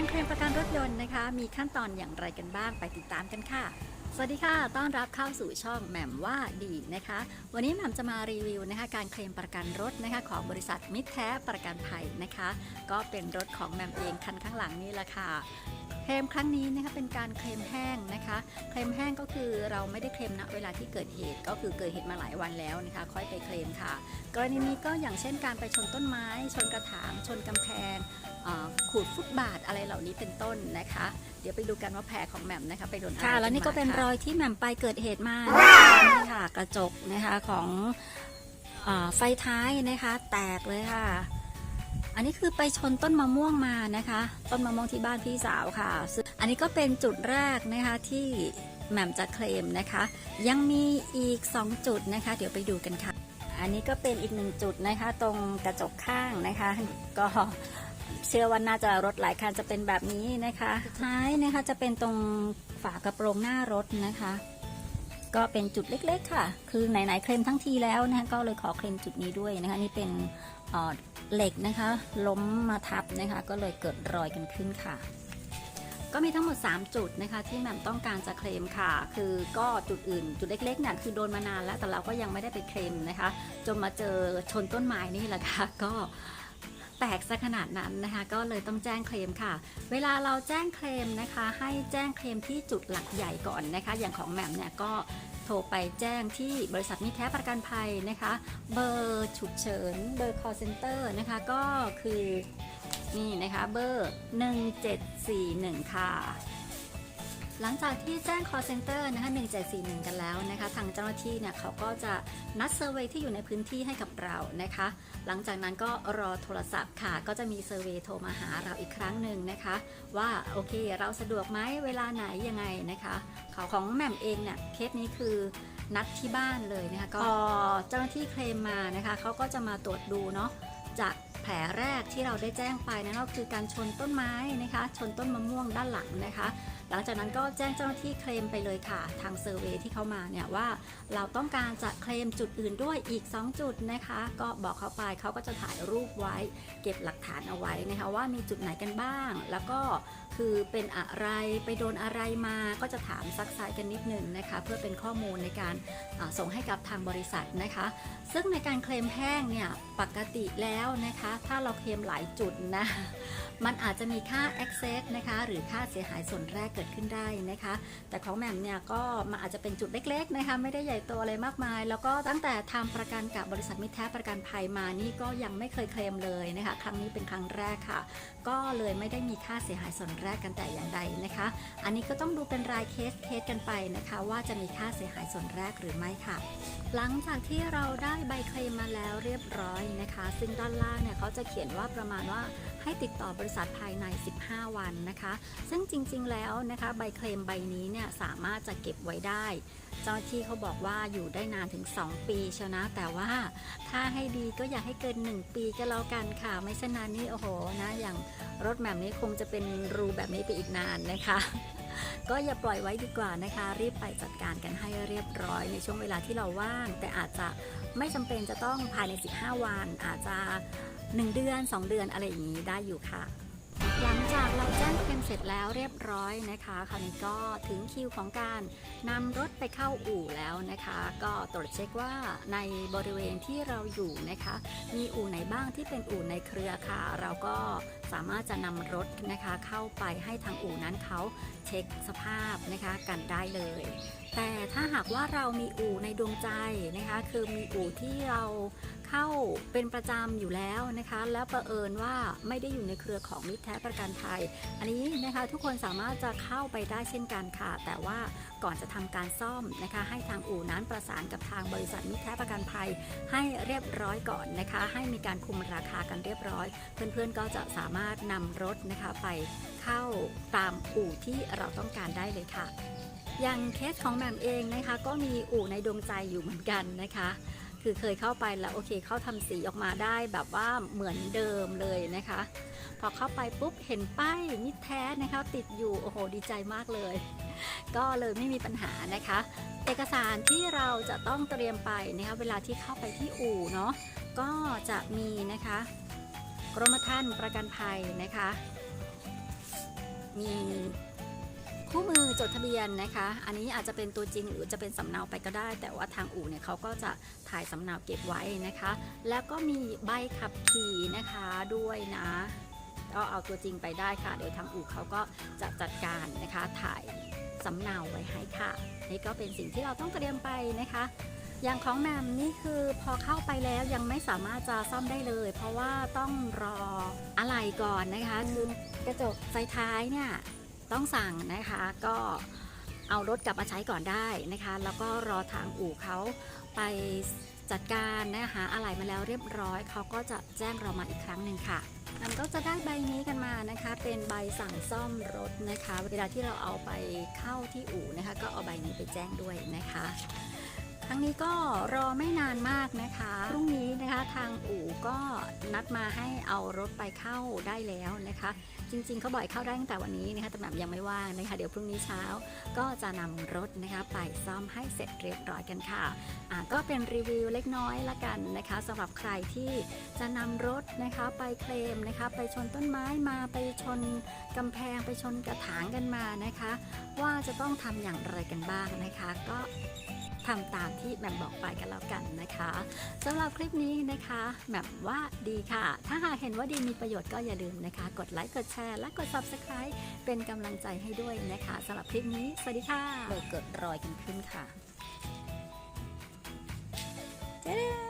การเคลมประกันรถยนต์นะคะ มีขั้นตอนอย่างไรกันบ้างไปติดตามกันค่ะ สวัสดีค่ะ ต้อนรับเข้าสู่ช่องแหม่มว่าดีนะคะ วันนี้แหม่มจะมารีวิวนะคะ การเคลมประกันรถนะคะ ของบริษัทมิตรแท้ประกันภัยนะคะ ก็เป็นรถของแหม่มเองคันข้างหลังนี่แหละค่ะ ลมครั้งนี้นะคะเป็นการเคลมแห้งนะคะ เคลมแห้งก็คือเราไม่ได้เคลมณเวลาที่เกิดเหตุ ก็คือเกิดเหตุมาหลายวันแล้วนะคะ ค่อยไปเคลมค่ะ กรณีนี้ก็อย่างเช่นการไปชนต้นไม้ ชนกระถาง ชนกำแพงขูดฟุตบาทอะไรเหล่านี้เป็นต้นนะคะ เดี๋ยวไปดูกันว่าแผลของแหม่มนะคะไปโดนอะไรค่ะ แล้วนี่ก็เป็นรอยที่แหม่มไปเกิดเหตุมานี่ค่ะกระจกนะคะของอไฟท้ายนะคะ แตกเลยค่ะ อันนี้คือไปชนต้นมะม่วงมานะคะ ต้นมะม่วงที่บ้านพี่สาวค่ะ อันนี้ก็เป็นจุดแรกนะคะที่แหม่มจะเคลมนะคะ ยังมีอีก 2 จุดนะคะ เดี๋ยวไปดูกันค่ะ อันนี้ก็เป็นอีกหนึ่งจุดนะคะ ตรงกระจกข้างนะคะ ก็เชื่อว่าน่าจะรถหลายคันจะเป็นแบบนี้นะคะสุดท้ายนะคะจะเป็นตรงฝากระโปรงหน้ารถนะคะ ก็เป็นจุดเล็ก ๆ ค่ะ คือไหนๆเคลมทั้งทีแล้วนะคะก็เลยขอเคลมจุดนี้ด้วยนะคะนี่เป็น เหล็กนะคะ ล้มมาทับนะคะ ก็เลยเกิดรอยกันขึ้นค่ะ ก็มีทั้งหมด 3 จุดนะคะ ที่แหม่มต้องการจะเคลมค่ะ คือก็จุดอื่น จุดเล็กๆเนี่ยคือโดนมานานแล้วแต่เราก็ยังไม่ได้ไปเคลมนะคะ จนมาเจอชนต้นไม้นี่แหละค่ะก็แตกซะขนาดนั้นนะคะ ก็เลยต้องแจ้งเคลมค่ะ เวลาเราแจ้งเคลมนะคะ ให้แจ้งเคลมที่จุดหลักใหญ่ก่อนนะคะ อย่างของแหม่มเนี่ยก็ โทรไปแจ้งที่บริษัทมิแท้ประกันภัยนะคะ เบอร์ฉุกเฉิน เบอร์ call center นะคะ ก็คือนี่นะคะเบอร์ 1741 ค่ะ หลังจากที่แจ้ง call center นะคะ1741 กันแล้วนะคะ ทางเจ้าหน้าที่เนี่ยเขาก็จะนัดเซอร์เวยที่อยู่ในพื้นที่ให้กับเรานะคะ หลังจากนั้นก็รอโทรศัพท์ค่ะ ก็จะมีเซอร์เวยโทรมาหาเราอีกครั้งหนึ่งนะคะ ว่าโอเคเราสะดวกไหมเวลาไหนยังไงนะคะเขาของแหม่มเองเนี่ยเคสนี้คือนัดที่บ้านเลยนะคะก็เจ้าหน้าที่เคลมมานะคะเขาก็จะมาตรวจดูเนาะจากแผลแรกที่เราได้แจ้งไปนะก็คือการชนต้นไม้นะคะ ชนต้นมะม่วงด้านหลังนะคะ หลังจากนั้นก็แจ้งเจ้าหน้าที่เคลมไปเลยค่ะ ทางเซอร์เวยที่เขามาเนี่ยว่า เราต้องการจะเคลมจุดอื่นด้วยอีก 2 จุดนะคะ ก็บอกเขาไปเขาก็จะถ่ายรูปไว้ เก็บหลักฐานเอาไว้นะคะว่ามีจุดไหนกันบ้าง แล้วก็คือเป็นอะไรไปโดนอะไรมาก็จะถามซักไซกันนิดนึงนะคะ เพื่อเป็นข้อมูลในการส่งให้กับทางบริษัทนะคะ ซึ่งในการเคลมแห้งเนี่ยปกติแล้วนะคะ ถ้าเราเคลมหลายจุดนะ มันอาจจะมีค่า access นะคะ หรือค่าเสียหายส่วนแรกเกิดขึ้นได้นะคะ แต่ของแหม่มเนี่ยก็มันอาจจะเป็นจุดเล็กๆนะคะ ไม่ได้ใหญ่โตอะไรมากมาย แล้วก็ตั้งแต่ทำประกันกับบริษัทมิตรแท้ประกันภัยมานี่ก็ยังไม่เคยเคลมเลยนะคะ ครั้งนี้เป็นครั้งแรกค่ะ ก็เลยไม่ได้มีค่าเสียหายส่วนแรกกันแต่อย่างใดนะคะ อันนี้ก็ต้องดูเป็นรายเคสเคสกันไปนะคะ ว่าจะมีค่าเสียหายส่วนแรกหรือไม่ค่ะ หลังจากที่เราได้ใบเคลมมาแล้วเรียบร้อยนะคะ ซึ่งด้านล่างเนี่ยเขาจะเขียนว่าประมาณว่าให้ติดต่อบริษัทภายใน 15 วันนะคะ ซึ่งจริงๆแล้วนะคะใบเคลมใบนี้เนี่ยสามารถจะเก็บไว้ได้ เจ้าหน้าที่เขาบอกว่าอยู่ได้นานถึง 2 ปีเชียวนะ แต่ว่าถ้าให้ดีก็อย่าให้เกิน 1 ปีก็แล้วกันค่ะ ไม่เช่นนั้นนี่โอ้โหนะอย่างรถแบบนี้คงจะเป็นรูแบบนี้ไปอีกนานนะคะก็อย่าปล่อยไว้ดีกว่านะคะ รีบไปจัดการกันให้เรียบร้อยในช่วงเวลาที่เราว่าง แต่อาจจะไม่จำเป็นจะต้องภายใน 15 วัน อาจจะ 1 เดือน 2 เดือนอะไรอย่างนี้ได้อยู่ค่ะ หลังจากเราแจ้งเคลมเสร็จแล้วเรียบร้อยนะคะคราวนี้ก็ถึงคิวของการนำรถไปเข้าอู่แล้วนะคะ ก็ตรวจเช็คว่าในบริเวณที่เราอยู่นะคะ มีอู่ไหนบ้างที่เป็นอู่ในเครือค่ะ เราก็สามารถจะนำรถนะคะเข้าไปให้ทางอู่นั้นเขาเช็คสภาพนะคะกันได้เลย แต่ถ้าหากว่าเรามีอู่ในดวงใจนะคะ คือมีอู่ที่เรา เข้าเป็นประจำอยู่แล้วนะคะ แล้วประเอิญว่าไม่ได้อยู่ในเครือของมิตรแท้ประกันภัย อันนี้นะคะทุกคนสามารถจะเข้าไปได้เช่นกันค่ะ แต่ว่าก่อนจะทำการซ่อมนะคะ ให้ทางอู่นั้นประสานกับทางบริษัทมิตรแท้ประกันภัย ให้เรียบร้อยก่อนนะคะ ให้มีการคุมราคากันเรียบร้อย เพื่อนๆก็จะสามารถนำรถนะคะไปเข้าตามอู่ที่เราต้องการได้เลยค่ะอย่างเคสของแหม่มเองนะคะ ก็มีอู่ในดวงใจอยู่เหมือนกันนะคะ คือเคยเข้าไปแล้วโอเคเขาทำสีออกมาได้แบบว่าเหมือนเดิมเลยนะคะ พอเข้าไปปุ๊บเห็นป้ายมิตรแท้นะคะติดอยู่โอ้โหดีใจมากเลย ก็เลยไม่มีปัญหานะคะ เอกสารที่เราจะต้องเตรียมไปนะคะเวลาที่เข้าไปที่อู่เนาะก็จะมีนะคะกรมธรรม์ประกันภัยนะคะ มี คู่มือจดทะเบียนนะคะ อันนี้อาจจะเป็นตัวจริงหรือจะเป็นสำเนาไปก็ได้ แต่ว่าทางอู่เนี่ยเขาก็จะถ่ายสำเนาเก็บไว้นะคะ แล้วก็มีใบขับขี่นะคะด้วยนะก็เอาตัวจริงไปได้ค่ะเดี๋ยวทางอู่เขาก็จะจัดการนะคะถ่ายสำเนาไว้ให้ค่ะ นี่ก็เป็นสิ่งที่เราต้องเตรียมไปนะคะ อย่างของแมมนี่คือพอเข้าไปแล้วยังไม่สามารถจะซ่อมได้เลย เพราะว่าต้องรออะไหล่ก่อนนะคะ คือกระจกไฟท้ายเนี่ย ต้องสั่งนะคะก็เอารถกลับมาใช้ก่อนได้นะคะ แล้วก็รอทางอู่เขาไปจัดการนะคะอะไหล่มาแล้วเรียบร้อยเขาก็จะแจ้งเรามาอีกครั้งหนึ่งค่ะมันก็จะได้ใบนี้กันมานะคะ เป็นใบสั่งซ่อมรถนะคะ เวลาที่เราเอาไปเข้าที่อู่นะคะ ก็เอาใบนี้ไปแจ้งด้วยนะคะ ครั้งนี้ก็รอไม่นานมากนะคะพรุ่งนี้นะคะทางอู่ก็นัดมาให้เอารถไปเข้าได้แล้วนะคะ จริงๆเขาบ่อยเข้าได้ตั้งแต่วันนี้นะคะแต่แบบยังไม่ว่างนะคะ เดี๋ยวพรุ่งนี้เช้าก็จะนำรถนะคะไปซ่อมให้เสร็จเรียบร้อยกันค่ะอ่าก็เป็นรีวิวเล็กน้อยละกันนะคะสำหรับใครที่จะนำรถนะคะไปเคลมนะคะ ไปชนต้นไม้มาไปชนกำแพงไปชนกระถางกันมานะคะ ว่าจะต้องทำอย่างไรกันบ้างนะคะ ก็ ทำตามที่แหม่มบอกไปกันแล้วกันนะคะสำหรับคลิปนี้นะคะแหม่มว่าดีค่ะ ถ้าหากเห็นว่าดีมีประโยชน์ก็อย่าลืมนะคะ กดไลค์กดแชร์และกด subscribe เป็นกำลังใจให้ด้วยนะคะสำหรับคลิปนี้สวัสดีค่ะ เลยเกิดรอยกันขึ้นค่ะเจ๊